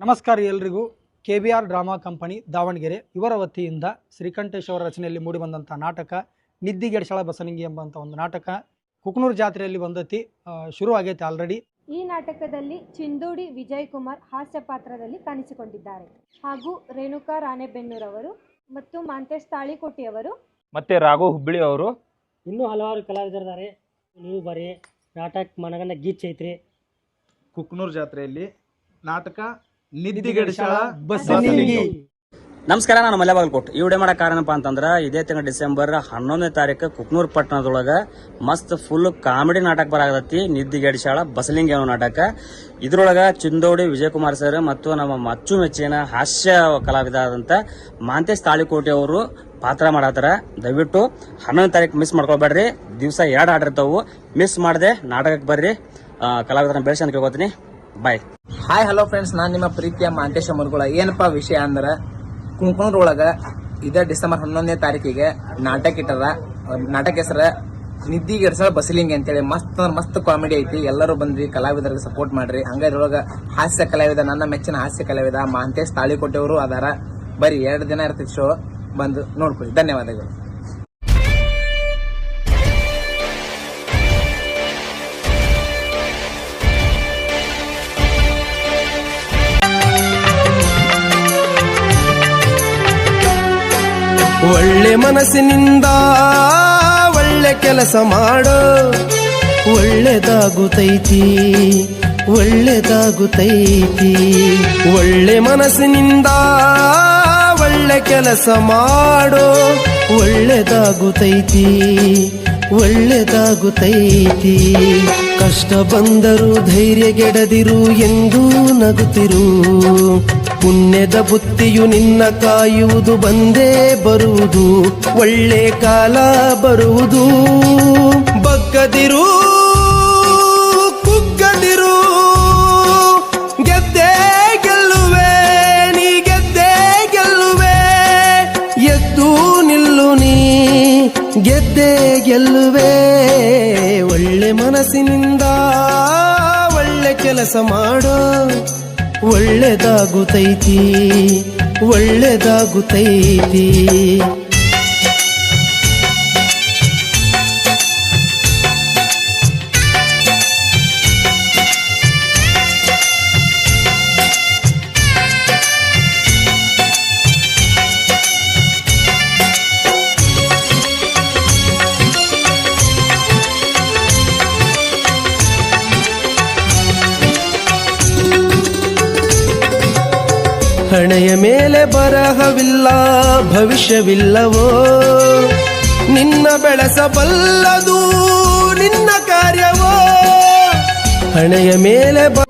ನಮಸ್ಕಾರ ಎಲ್ರಿಗೂ. K B R drama company Davanagere ಇವರ ವತಿಯಿಂದ ಶ್ರೀಕಂಠೇಶ್ ಅವರ ರಚನೆಯಲ್ಲಿ ಮೂಡಿಬಂದಂಥ ನಾಟಕ ನಿದ್ದಿಗೆಡ್ಸಳ ಬಸನಿಂಗಿ ಎಂಬಂಥ ಒಂದು ನಾಟಕ ಕುಕ್ನೂರು ಜಾತ್ರೆಯಲ್ಲಿ ಬಂದತಿ ಶುರು ಆಗೈತೆ ಆಲ್ರೆಡಿ ಈ ನಾಟಕದಲ್ಲಿ ಚಿಂದೋಡಿ ವಿಜಯ್ ಕುಮಾರ್ ಹಾಸ್ಯ ಪಾತ್ರದಲ್ಲಿ ಕಾಣಿಸಿಕೊಂಡಿದ್ದಾರೆ. ಹಾಗೂ ರೇಣುಕಾ ರಾಣೆಬೆನ್ನೂರವರು ಮತ್ತು ಮಾಂತೇಶ್ ತಾಳಿಕೋಟಿಯವರು ಮತ್ತೆ ರಾಘು ಹುಬ್ಬಳ್ಳಿ ಅವರು. ಇನ್ನೂ ಹಲವಾರು ಕಲಾವಿದರಿದ್ದಾರೆ. ನೀವು ಬರೀ ನಾಟಕ ಮನಗನ್ನ ಗೀಚೈತ್ರಿ ಐತ್ರಿ. ಕುಕ್ನೂರ್ ಜಾತ್ರೆಯಲ್ಲಿ ನಾಟಕ ನಿದ್ದಿಗೆಡಿಸಳ ನಮಸ್ಕಾರ ನಾನು ಮಲೆ ಕೋಟ್ ಈ ವಿಡಿಯೋ ಮಾಡೋ ಕಾರಣಪ್ಪ ಅಂತಂದ್ರೆ ಇದೇ ತಿಂಗಳ ಡಿಸೆಂಬರ್ ಹನ್ನೊಂದನೇ ತಾರೀಕು ಕುಕ್ನೂರ್ ಪಟ್ಟಣದೊಳಗ ಮಸ್ತ್ ಫುಲ್ ಕಾಮಿಡಿ ನಾಟಕ ಬರಾಗತ್ತಿ ನಿದ್ದಿಗೆಡಿಸಾಳ ಬಸಲಿಂಗಿ ಅನ್ನೋ ನಾಟಕ. ಇದರೊಳಗೆ ಚಿಂದೋಡಿ ವಿಜಯಕುಮಾರ್ ಸರ್ ಮತ್ತು ನಮ್ಮ ಅಚ್ಚುಮೆಚ್ಚಿನ ಹಾಸ್ಯ ಕಲಾವಿದ ಆದಂತ ಮಾಂತೇಶ್ ತಾಳಿಕೋಟೆ ಅವರು ಪಾತ್ರ ಮಾಡತ್ತಾರ. ದಯವಿಟ್ಟು ಹನ್ನೊಂದನೇ ತಾರೀಕು ಮಿಸ್ ಮಾಡ್ಕೊಳ್ಬೇಡ್ರಿ. ದಿವಸ ಎರಡು ಆಡಿರ್ತಾವು ಮಿಸ್ ಮಾಡದೆ ನಾಟಕಕ್ಕೆ ಬರ್ರಿ. ಕಲಾವಿದರನ್ನ ಬೆಳೆಸಿ ಅಂತ ಕೇಳ್ಕೊತೀನಿ. ಬಾಯ್ ಹಾಯ್ ಹಲೋ ಫ್ರೆಂಡ್ಸ್ ನಾನು ನಿಮ್ಮ ಪ್ರೀತಿಯ ಮಾಂತೇಶ ಮುರುಗಳ ಏನಪ್ಪಾ ವಿಷಯ ಅಂದ್ರೆ ಕುಂಕುಣದೊಳಗ ಇದೇ ಡಿಸೆಂಬರ್ ಹನ್ನೊಂದನೇ ತಾರೀಕಿಗೆ ನಾಟಕ ಇಟ್ಟದ. ನಾಟಕ ಹೆಸರ ನಿದ್ದಿಗೆಡ್ಸಳ ಬಸಲಿಂಗ್ ಅಂತೇಳಿ. ಮಸ್ತ್ ಅಂದ್ರೆ ಮಸ್ತ್ ಕಾಮಿಡಿ ಐತಿ. ಎಲ್ಲರೂ ಬಂದ್ರಿ, ಕಲಾವಿದರಿಗೆ ಸಪೋರ್ಟ್ ಮಾಡ್ರಿ. ಹಂಗ ಇದ್ರೊಳಗೆ ಹಾಸ್ಯ ಕಲಾವಿದ, ನನ್ನ ಮೆಚ್ಚಿನ ಹಾಸ್ಯ ಕಲಾವಿದ ಮಾಂತೇಶ್ ತಾಳಿಕೋಟೆಯವರು ಅದಾರ. ಬರೀ ಎರಡು ದಿನ ಇರ್ತೈತಿ ಶೋ ಬಂದು ನೋಡ್ಕೊಳ್ಳಿ. ಧನ್ಯವಾದಗಳು. ಒಳ್ಳೆ ಮನಸ್ಸಿನಿಂದ ಒಳ್ಳೆ ಕೆಲಸ ಮಾಡೋ. ಒಳ್ಳೆದಾಗುತ್ತೈತಿ ಒಳ್ಳೆದಾಗುತ್ತೈತಿ ಒಳ್ಳೆ ಮನಸ್ಸಿನಿಂದ ಒಳ್ಳೆ ಕೆಲಸ ಮಾಡು. ಒಳ್ಳೆದಾಗುತ್ತೈತಿ ಒಳ್ಳೆದಾಗುತ್ತೈತಿ ಕಷ್ಟ ಬಂದರೂ ಧೈರ್ಯಗೆಡದಿರು ಎಂದು ನಗುತ್ತಿರು. ಪುಣ್ಯದ ಬುತ್ತಿಯು ನಿನ್ನ ಕಾಯುವುದು, ಬಂದೇ ಬರುವುದು, ಒಳ್ಳೆ ಕಾಲ ಬರುವುದು. ಬಗ್ಗದಿರು ಗೆದ್ದೆ ಗೆಲ್ಲುವೆ. ಒಳ್ಳೆ ಮನಸ್ಸಿನಿಂದ ಒಳ್ಳೆ ಕೆಲಸ ಮಾಡೋ. ಒಳ್ಳೆದಾಗುತ್ತೈತಿ ಒಳ್ಳೆದಾಗುತ್ತೈತಿ ಹಣೆಯ ಮೇಲೆ ಬರಹವಿಲ್ಲ ಭವಿಷ್ಯವಿಲ್ಲವೋ? ನಿನ್ನ ಬೆಳೆಸಬಲ್ಲದು ನಿನ್ನ ಕಾರ್ಯವೋ? ಹಣೆಯ ಮೇಲೆ ಬ